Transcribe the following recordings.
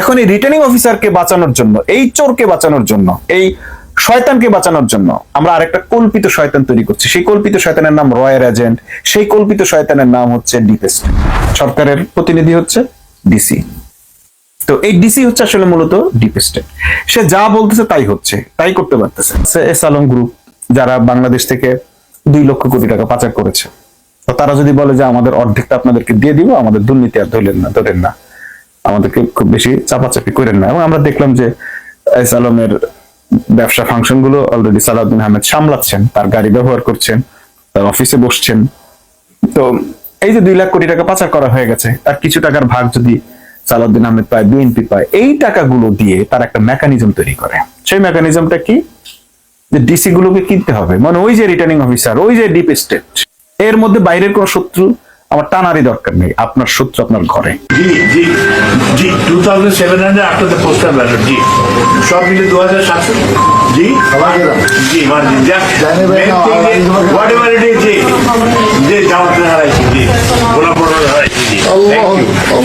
এখন এই রিটার্নিং অফিসারকে বাঁচানোর জন্য, এই চোরকে বাঁচানোর জন্য, এই শয়তানকে বাঁচানোর জন্য আমরা আরেকটা কল্পিত শয়তান তৈরি করছি। সেই কল্পিত শয়তানের নাম রয়্যাল এজেন্ট সেই কল্পিত শয়তানের নাম হচ্ছে ডিপেস্ট সরকারের প্রতিনিধি হচ্ছে ডিসি তো এই ডিসি হচ্ছে আসলে মূলত ডিপ স্টেট সে যা বলতেছে তাই হচ্ছে, তাই করতে পারতেছে। এস আলম গ্রুপ যারা বাংলাদেশ থেকে দুই লক্ষ কোটি টাকা পাচার করেছে। তো তারা যদি বলে যে আমাদের অর্ধেকটা আপনাদেরকে দিয়ে দিব, আমাদের দুর্নীতি আর ধরলেন না, ধরেন না। আমাদেরকে খুব বেশি চাপাচাপি করেন না। এবং আমরা দেখলাম যে আলমের ব্যবসা ফাংশনগুলো অলরেডি সালাউদ্দিন আহমেদ সামলাচ্ছেন, তার গাড়ি ব্যবহার করছেন, তার অফিসে বসছেন। তো এই যে দুই লাখ কোটি টাকা পাচার করা হয়ে গেছে, তার কিছু টাকার ভাগ যদি সালাউদ্দিন আহমেদ পায়, বিএনপি পায়, এই টাকাগুলো দিয়ে তার একটা মেকানিজম তৈরি করে। সেই মেকানিজমটা কি? যে ডিসি গুলোকে কিনতে হবে। মানে ওই যে রিটার্নিং অফিসার ওই যে ডিপ স্টেট এর মধ্যে বাইরের কোনো শত্রু আমার টানারই দরকার নেই আপনার শত্রু আপনার ঘরে। জি জি জি two thousand seven hundred after the postal জি। সব মিলে দু হাজার সাতশো জি? জি margin whatever it is জি। যে জামাতে হারাইছি জি। গোলাপ হারাইছি জি।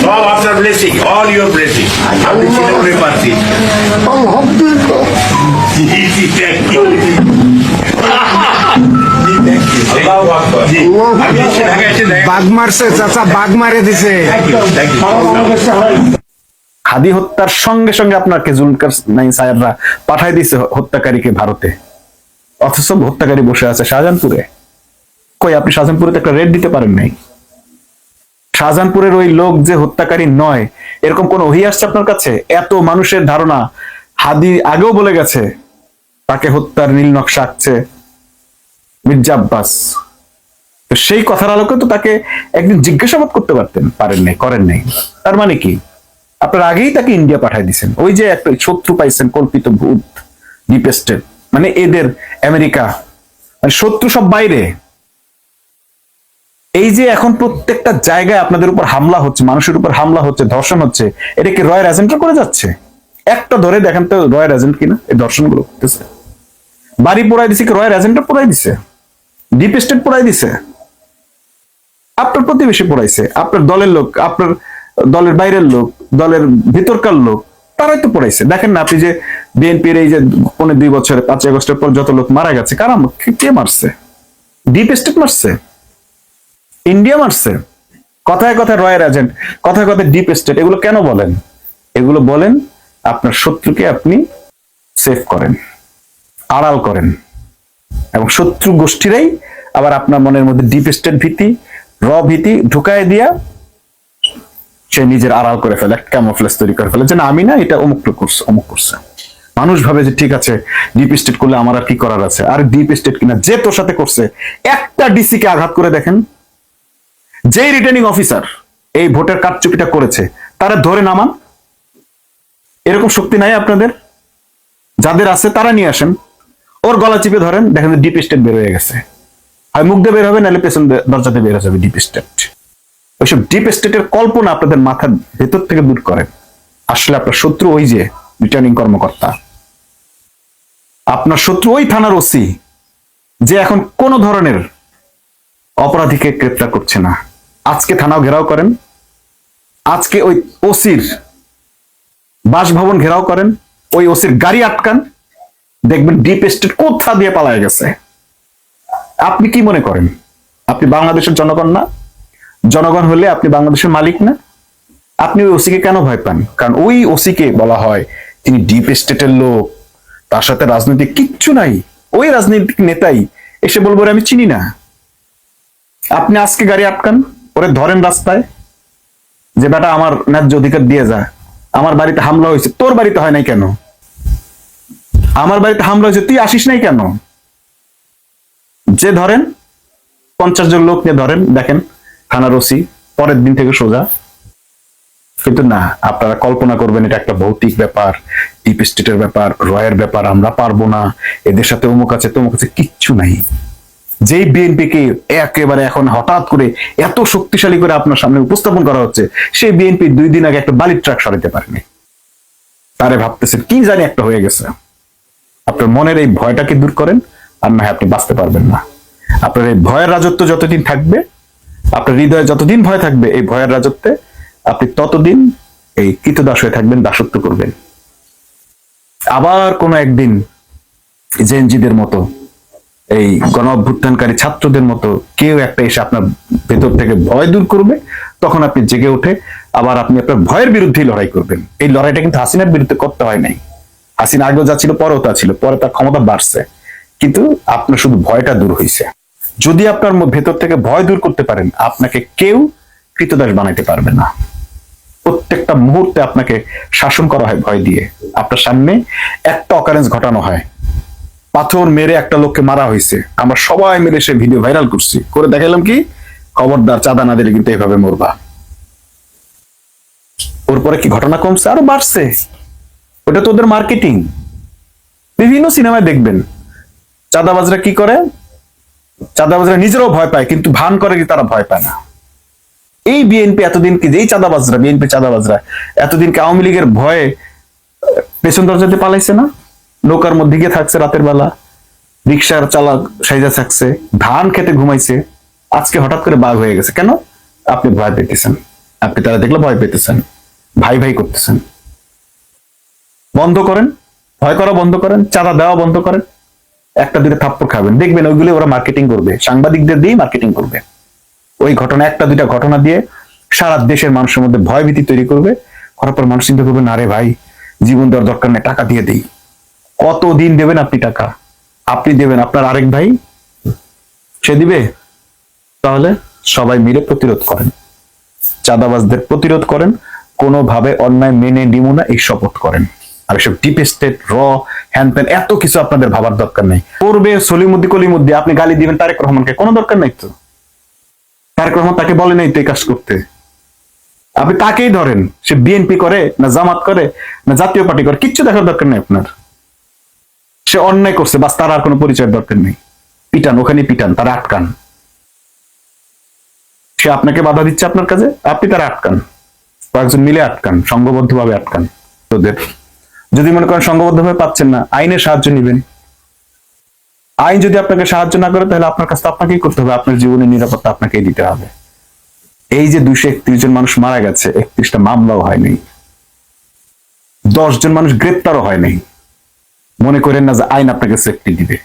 সব আপনার ব্লেসিং অল ইউর ব্লেসিং আপনি ছিলেন করে পারছি। জি জি জি থ্যাংক ইউ বাঘ দিছে হাদি হত্যার সঙ্গে সঙ্গে আপনাকে জুলকার নাইন সাহেবরা পাঠাই দিয়েছে হত্যাকারীকে ভারতে। অথচ হত্যাকারী বসে আছে শাহজাহানপুরে। কই, আপনি শাহজাহানপুরে একটা রেড দিতে পারেন নাই। শাহজাহানপুরের ওই লোক যে হত্যাকারী নয়, এরকম কোন ওহি আসছে আপনার কাছে? এত মানুষের ধারণা হাদি আগেও বলে গেছে, তাকে হত্যার নীল নকশা আঁকছে। মির্জা আব্বাস। তো সেই কথার আলোকে তো তাকে একদিন জিজ্ঞাসাবাদ করতে পারতেন, পারেন নাই, করেন নাই। তার মানে কি? আপনার আগেই তাকে ইন্ডিয়া পাঠাই দিয়েছেন। ওই যে একটা শত্রু পাইছেন কল্পিত ভূত ডিপ স্টেট মানে এদের আমেরিকা। মানে শত্রু সব বাইরে। এই যে এখন প্রত্যেকটা জায়গায় আপনাদের উপর হামলা হচ্ছে, মানুষের উপর হামলা হচ্ছে, ধর্ষণ হচ্ছে, এটা কি রয়্যাল এজেন্টরা করে যাচ্ছে? একটা ধরে দেখেন তো রয়্যাল এজেন্ট কিনা? এই ধর্ষণগুলো করতেছে। বাড়ি পোড়াই দিছে কি রয়্যাল এজেন্টরা পোড়াই দিছে? ডিপ স্টেট পড়াই দিছে। আপনার প্রতিবেশী পড়াইছে। আপনার দলের লোক, আপনার দলের বাইরের লোক, দলের ভিতরকার লোক, তারাই তো পড়াইছে। দেখেন না আপনি যে বিএনপির এই যে পনেরো দুই বছরে, পাঁচই আগস্টের পর যত লোক মারা গেছে, কারা কে মারছে? ডিপ স্টেট মারছে? ইন্ডিয়া মারছে? কথায় কথায় রয়ের এজেন্ট কথায় কথায় ডিপ স্টেট এগুলো কেন বলেন? এগুলো বলেন, আপনার শত্রুকে আপনি সেভ করেন, আড়াল করেন। এবং শত্রু গোষ্ঠীরাই আবার আপনার মনের মধ্যে ডিপ স্টেট ভীতি র ভীতি ঢুকায় দিয়া সে নিজের আড়াল করে ফেলে ক্যামোফ্লেস তৈরি করে ফেলে। যে না, আমি না, এটা অমুক করছে অমুক করছে। মানুষ ভাবে যে ঠিক আছে ডিপ স্টেট করলে আমার আর কি করার আছে? আর ডিপ স্টেট কিনা, যে তোর সাথে করছে, একটা ডিসি কে আঘাত করে দেখেন। যেই রিটার্নিং অফিসার এই ভোটের কারচুপিটা করেছে, তারা ধরে নামান। এরকম শক্তি নাই আপনাদের? যাদের আছে তারা নিয়ে আসেন। ওর গলা চিপে ধরেন, দেখেন ডিপ স্টেট বের হয়ে গেছে। হয় মুখ দিয়ে বের হবে, নাহলে পেছন দরজাতে বের যাবে ডিপ স্টেট ওইসব ডিপ স্টেটের কল্পনা আপনাদের মাথার ভেতর থেকে দূর করেন। আসলে আপনার শত্রু ওই যে রিটার্নিং কর্মকর্তা। আপনার শত্রু ওই থানার ওসি যে এখন কোন ধরনের অপরাধীকে গ্রেপ্তার করছে না। আজকে থানাও ঘেরাও করেন। আজকে ওই ওসির বাসভবন ঘেরাও করেন। ওই ওসির গাড়ি আটকান। দেখবেন ডিপ স্টেট কোথা দিয়ে পালায় গেছে। আপনি কি মনে করেন? আপনি বাংলাদেশের জনগণ না? জনগণ হলে আপনি বাংলাদেশের মালিক না? আপনি ওই ওসিকে কেন ভয় পান? কারণ ওই ওসিকে বলা হয়, তিনি ডিপ স্টেটের লোক, তার সাথে রাজনৈতিক কিচ্ছু নাই। ওই রাজনৈতিক নেতাই এসে বলব আমি চিনি না। আপনি আজকে গাড়ি আটকান, ওরে ধরেন রাস্তায়, যে, বেটা, আমার ন্যায্য অধিকার দিয়ে যা। আমার বাড়িতে হামলা হয়েছে, তোর বাড়িতে হয় নাই কেন? আমার বাড়িতে হামলা হয়েছে, তুই আসিস নাই কেন? যে ধরেন, পঞ্চাশ জন লোক নিয়ে ধরেন, দেখেন থানার ওসি পরের দিন থেকে সোজা। কিন্তু না, আপনারা কল্পনা করবেন, এটা একটা ভৌতিক ব্যাপার ডিপ স্টেটের ব্যাপার, রয়ের ব্যাপার, আমরা পারব না, এদের সাথে অমুক আছে, তমুক আছে, কিচ্ছু নাই। যেই বিএনপি কে একেবারে এখন হঠাৎ করে এত শক্তিশালী করে আপনার সামনে উপস্থাপন করা হচ্ছে, সেই বিএনপি দুই দিন আগে একটা বালির ট্রাক সরাইতে পারেনি। তারে ভাবতেছেন, কি জানি একটা হয়ে গেছে। আপনার মনের এই ভয়টাকে দূর করেন, আর না আপনি বাঁচতে পারবেন না। আপনার এই ভয়ের রাজত্ব যতদিন থাকবে, আপনার হৃদয়ে যতদিন ভয় থাকবে, এই ভয়ের রাজত্বে আপনি ততদিন এই কৃতদাস হয়ে থাকবেন, দাসত্ব করবেন। আবার কোনো একদিন জেনজিদের মতো, এই গণ অভ্যুত্থানকারী ছাত্রদের মতো কেউ একটা এসে আপনার ভেতর থেকে ভয় দূর করবে, তখন আপনি জেগে উঠে আবার আপনি আপনার ভয়ের বিরুদ্ধেই লড়াই করবেন। এই লড়াইটা কিন্তু হাসিনার বিরুদ্ধে করতে হয় নাই। হাসিনা আগেও যা ছিল, পরেও তা ছিল, পরে তার ক্ষমতা বাড়ছে। কিন্তু আপনার শুধু ভয়টা দূর হয়েছে যদি আপনার ভেতর থেকে ভয় দূর করতে পারেন, আপনাকে কেউ কৃতদাস বানাইতে পারবে না। প্রত্যেকটা মুহূর্তে আপনাকে শাসন করা হয় ভয় দিয়ে। আপনার সামনে একটা অকারেন্স ঘটানো হয়। পাথর মেরে একটা লোককে মারা হয়েছে আমরা সবাই মিলে সে ভিডিও ভাইরাল করছি। করে দেখালাম কি? খবরদার চাঁদা না দিলে কিন্তু এইভাবে মরবা। ওর পরে কি ঘটনা কমছে? আরও বাড়ছে। ওটা তো ওদের মার্কেটিং বিভিন্ন সিনেমায় দেখবেন। চাঁদাবাজরা কি করে? চাঁদাবাজরা নিজেরাও ভয় পায়, কিন্তু ভান করে কি তারা ভয় পায় না? এই বিএনপি এতদিন কি যেই চাঁদাবাজরা বিএনপি চাঁদাবাজরা, এতদিন কি আওয়ামী লীগের ভয়ে পেছন দরজাতে পালাইছে না? নৌকার মধ্যে গিয়ে থাকছে রাতের বেলা। রিক্সার চালক সাইজা থাকছে, ধান খেতে ঘুমাইছে। আজকে হঠাৎ করে বাঘ হয়ে গেছে। কেন? আপনি ভয় পেতেছেন। আপনি তারা দেখলে ভয় পেতেছেন। ভাই ভাই করতেছেন। বন্ধ করেন, ভয় করা বন্ধ করেন, চাঁদা দেওয়া বন্ধ করেন, একটা দুটো থাপ্পড় খাবেন। দেখবেন ওইগুলো ওরা মার্কেটিং করবে। সাংবাদিকদের দিয়ে মার্কেটিং করবে। ওই ঘটনা, একটা দুইটা ঘটনা দিয়ে সারা দেশের মানুষের মধ্যে ভয় ভীতি তৈরি করবে। করার পর মানুষ চিন্তা করবে, না রে ভাই, জীবন দেওয়ার দরকার নেই, টাকা দিয়ে দেই। কত দিন দেবেন আপনি টাকা? আপনি দেবেন আপনার আরেক ভাই? সে দিবে? তাহলে সবাই মিলে প্রতিরোধ করেন। চাঁদাবাজদের প্রতিরোধ করেন। কোনোভাবে অন্যায় মেনে নিব না, এই শপথ করেন। আর এসব ডিপ স্টেট র হ্যান ত্যান এত কিছু আপনাদের ভাবার দরকার নেই। করবে সলিমুদ্দি কলিমুদ্দি আপনি গালি দিবেন তারেক রহমানকে, কোনো দরকার নাই তো? তারেক রহমান তাকে বলে নাই তো কাজ করতে। আপনি তাকেই ধরেন, সে বিএনপি করে, না জামাত করে, না জাতীয় পার্টি করে, কিচ্ছু দেখার দরকার নেই আপনার। সে অন্যায় করছে, বাস তার আর কোনো পরিচয়ের দরকার নেই। পিটান ওখানে পিটান, তারা আটকান। সে আপনাকে বাধা দিচ্ছে আপনার কাছে আপনি তারা আটকান। কয়েকজন মিলে আটকান সংঘবদ্ধ ভাবে আটকান তোদের। যদি মনে করেন সংঘবদ্ধ ভাবে পাচ্ছেন না, আইনের সাহায্য নেবেন। আইন যদি আপনাকে সাহায্য না করে, তাহলে আপনার কাছে আপনাকেই করতে হবে, আপনার জীবনের নিরাপত্তা আপনাকেই দিতে হবে। এই যে দুইশো একত্রিশ জন মানুষ মারা গেছে, একত্রিশটা মামলাও হয়নি দশ জন মানুষ গ্রেপ্তারও হয়নি মনে করেন না যে আইন আপনাকে সেফটি দিবে।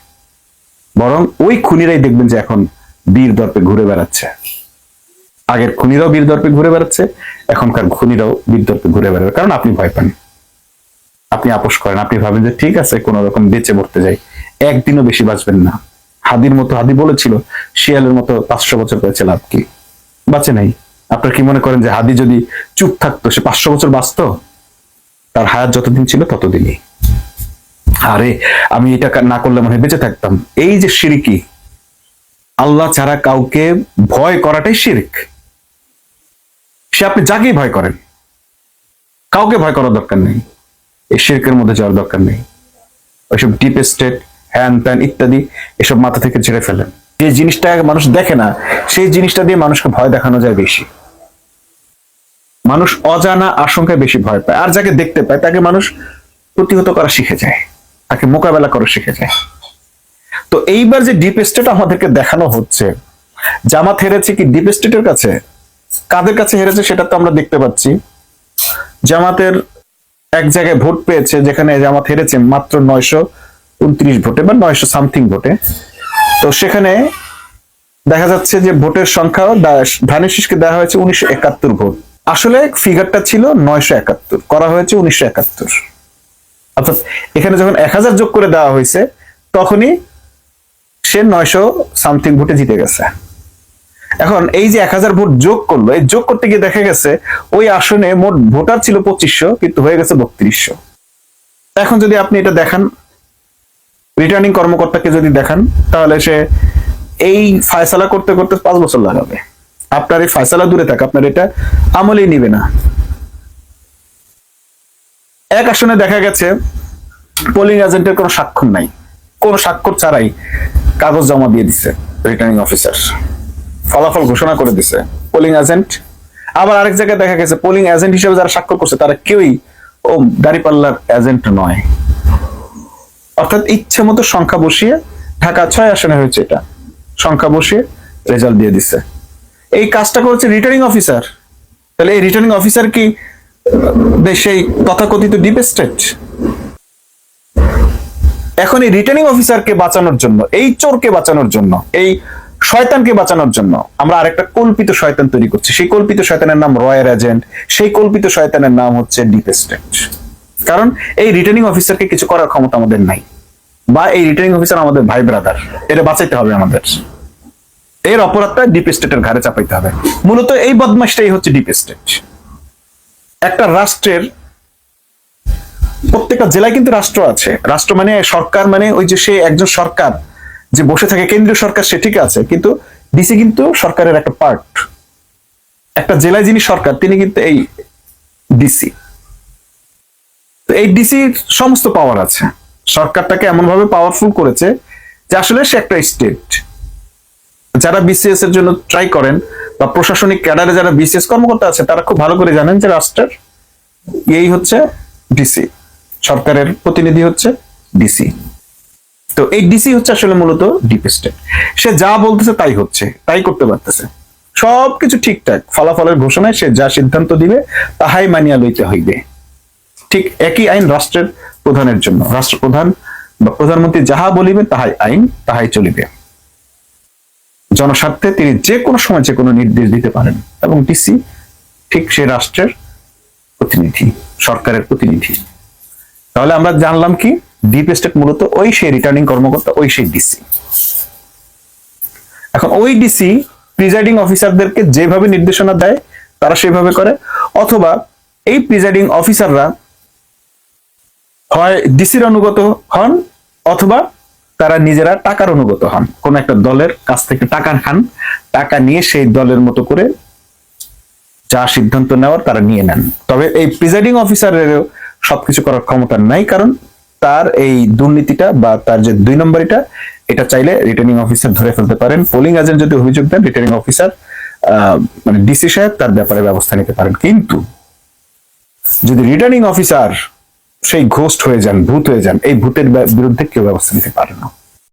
বরং ওই খুনিরাই দেখবেন যে এখন বীর দর্পে ঘুরে বেড়াচ্ছে। আগের খুনিরাও বীর দর্পে ঘুরে বেড়াচ্ছে, এখনকার খুনিরাও বীর দর্পে ঘুরে বেড়াবে। কারণ আপনি ভয় পান। আপনি আপোষ করেন। আপনি ভাবেন যে ঠিক আছে, কোন রকম বেঁচে মরতে যাই। একদিনও বেশি বাঁচবেন না। হাদির মতো হাদি বলেছিল, শিয়ালের মতো পাঁচশো বছর পেয়েছে লাভ কি? বাঁচে নাই। আপনার কি মনে করেন যে হাদি যদি চুপ থাকতো, সে পাঁচশো বছর বাঁচতো? তার হায়াত যতদিন ছিল ততদিনই। আরে, আমি এটা না করলে মনে বেঁচে থাকতাম। এই যে শিরিকি, আল্লাহ ছাড়া কাউকে ভয় করাটাই শিরিক। সে আপনি যাকেই ভয় করেন। কাউকে ভয় করার দরকার নেই। এই শিরকের মধ্যে যাওয়ার দরকার নেই। ওইসব ডিপ স্টেট হ্যান ত্যান ইত্যাদি, এসব মাথা থেকে ছেড়ে ফেলেন। যে জিনিসটা মানুষ দেখে না, সেই জিনিসটা দিয়ে মানুষকে ভয় দেখানো যায় বেশি। মানুষ অজানা আশঙ্কায় বেশি ভয় পায়। আর যাকে দেখতে পায়, তাকে মানুষ প্রতিহত করা শিখে যায়। তাকে মোকাবেলা করা শিখে যায়। তো এইবার যে ডিপ স্টেট আমাদেরকে দেখানো হচ্ছে, জামাত হেরেছে কি ডিপ স্টেটের কাছে? কাদের কাছে হেরেছে সেটা তো আমরা দেখতে পাচ্ছি। জামাতের এক জায়গায় ভোট পেয়েছে যেখানে জামাত হেরেছে মাত্র নয়শো উনত্রিশ ভোটে বা নয়শো সামথিং ভোটে। তো সেখানে দেখা যাচ্ছে যে ভোটের সংখ্যা ধানের শীষকে দেওয়া হয়েছে উনিশশো একাত্তর ভোট। আসলে ফিগারটা ছিল নয়শো একাত্তর, করা হয়েছে উনিশশো একাত্তর। অর্থাৎ এখানে যখন এক হাজার যোগ করে দেওয়া হয়েছে, তখনই সে নয়শো সামথিং ভোটে জিতে গেছে। এখন এই যে এক হাজার ভোট যোগ করল, এই যোগ করতে গিয়ে দেখা গেছে ওই আসনে মোট ভোটার ছিল পঁচিশশো, কিন্তু হয়ে গেছে বত্রিশশো। এখন যদি আপনি এটা দেখান রিটার্নিং কর্মকর্তাকে যদি দেখান, তাহলে সে এই ফায়সালা করতে করতে পাঁচ বছর লাগাবে। আপনার এই ফায়সালা দূরে থাকে, আপনার এটা আমলেই নিবে না। এক আসনে দেখা গেছে পোলিং এজেন্টের কোনো স্বাক্ষর নাই। কোনো স্বাক্ষর ছাড়াই কাগজ জমা দিয়ে দিছে রিটার্নিং অফিসার ফলাফল ঘোষণা করে দিছে। পোলিং এজেন্ট আবার আরেক জায়গায় দেখা গেছে পোলিং এজেন্ট হিসেবে যারা স্বাক্ষর করছে, তারা কেউই ও দাঁড়িপাল্লার এজেন্ট নয়। অর্থাৎ ইচ্ছে মতো সংখ্যা বসিয়ে ঢাকা ছয় আসনে হয়েছে এটা। সংখ্যা বসিয়ে রেজাল্ট দিয়ে দিছে। এই কাজটা করেছে রিটার্নিং অফিসার তাহলে এই রিটার্নিং অফিসার কি সেই তথাকথিত ডিপ স্টেট এখন এই রিটার্নিং অফিসারকে বাঁচানোর জন্য, এই চোরকে বাঁচানোর জন্য, এই শয়তানকে বাঁচানোর জন্য আমরা আরেকটা কল্পিত শয়তান তৈরি করছি। সেই কল্পিত শয়তানের নাম রয়্যাল এজেন্ট সেই কল্পিত শয়তানের নাম হচ্ছে ডিপ স্টেট কারণ এই রিটার্নিং অফিসারকে কিছু করার ক্ষমতা আমাদের নাই। বা এই রিটার্নিং অফিসার আমাদের ভাই ব্রাদার এটা বাঁচাইতে হবে আমাদের। এর অপরাধটা ডিপ স্টেটের ঘাড়ে চাপাইতে হবে। মূলত এই বদমাসটাই হচ্ছে ডিপ স্টেট একটা রাষ্ট্রের প্রত্যেকটা জেলায় কিন্তু রাষ্ট্র আছে। রাষ্ট্র মানে সরকার মানে ওই যে সে একজন সরকার যে বসে থাকে কেন্দ্রীয় সরকার, সে ঠিক আছে, কিন্তু ডিসি কিন্তু সরকারের একটা পার্ট একটা জেলায় যিনি সরকার, তিনি কিন্তু এই ডিসি এই ডিসির সমস্ত পাওয়ার আছে। সরকারটাকে এমন ভাবে পাওয়ারফুল করেছে যে আসলে সে একটা স্টেট যারা বিসিএস এর জন্য ট্রাই করেন বা প্রশাসনিক ক্যাডারে যারা বিসিএস কর্মকর্তা আছে, তারা খুব ভালো করে জানেন যে রাষ্ট্রের এই হচ্ছে ডিসি সরকারের প্রতিনিধি হচ্ছে ডিসি তো এই ডিসি হচ্ছে আসলে মূলত ডিপ স্টেট সে যা বলতেছে তাই হচ্ছে, তাই করতে পারতেছে। সবকিছু ঠিকঠাক, ফলাফলের ঘোষণায় সে যা সিদ্ধান্ত দিবে, তাহাই মানিয়া লইতে হইবে। ঠিক একই আইন রাষ্ট্রের প্রধানের জন্য। রাষ্ট্রপ্রধান বা প্রধানমন্ত্রী যাহা বলিবে, তাহাই আইন, তাহাই চলিবে। জনস্বার্থে তিনি যে কোনো সময় যে কোনো নির্দেশ দিতে পারেন। এবং ডিসি ঠিক সে রাষ্ট্রের প্রতিনিধি, সরকারের প্রতিনিধি। তাহলে আমরা জানলাম কি? ডিপ স্টেট মূলত ওই সেই রিটার্নিং কর্মকর্তা, ওই সেই ডিসি এখন ওই ডিসি প্রিজাইডিং অফিসারদেরকে যেভাবে নির্দেশনা দেয়, তারা সেভাবে করে। অথবা এই প্রিজাইডিং অফিসাররা হয় ডিসির অনুগত হন, অথবা তারা নিজেরা টাকার অনুগত হন। কোন একটা দলের কাছ থেকে টাকা খান টাকা নিয়ে সেই দলের মতো করে যা সিদ্ধান্ত নেওয়ার তারা নিয়ে নেন। তবে এই প্রিজাইডিং অফিসারেরও সবকিছু করার ক্ষমতা নাই, কারণ তার এই দুর্নীতিটা বা তার যে দুই নম্বর এটা চাইলে রিটার্নিং অফিসার ধরে ফেলতে পারেন। পোলিং এজেন্ট যদি অভিযোগ দেন রিটার্নিং অফিসার মানে ডিসি সাহেব তার ব্যাপারে ব্যবস্থা নিতে পারেন। কিন্তু যদি রিটার্নিং অফিসার সেই ঘোস্ট হয়ে যান, ভূত হয়ে যান, এই ভূতের বিরুদ্ধে কেউ ব্যবস্থা নিতে পারে না।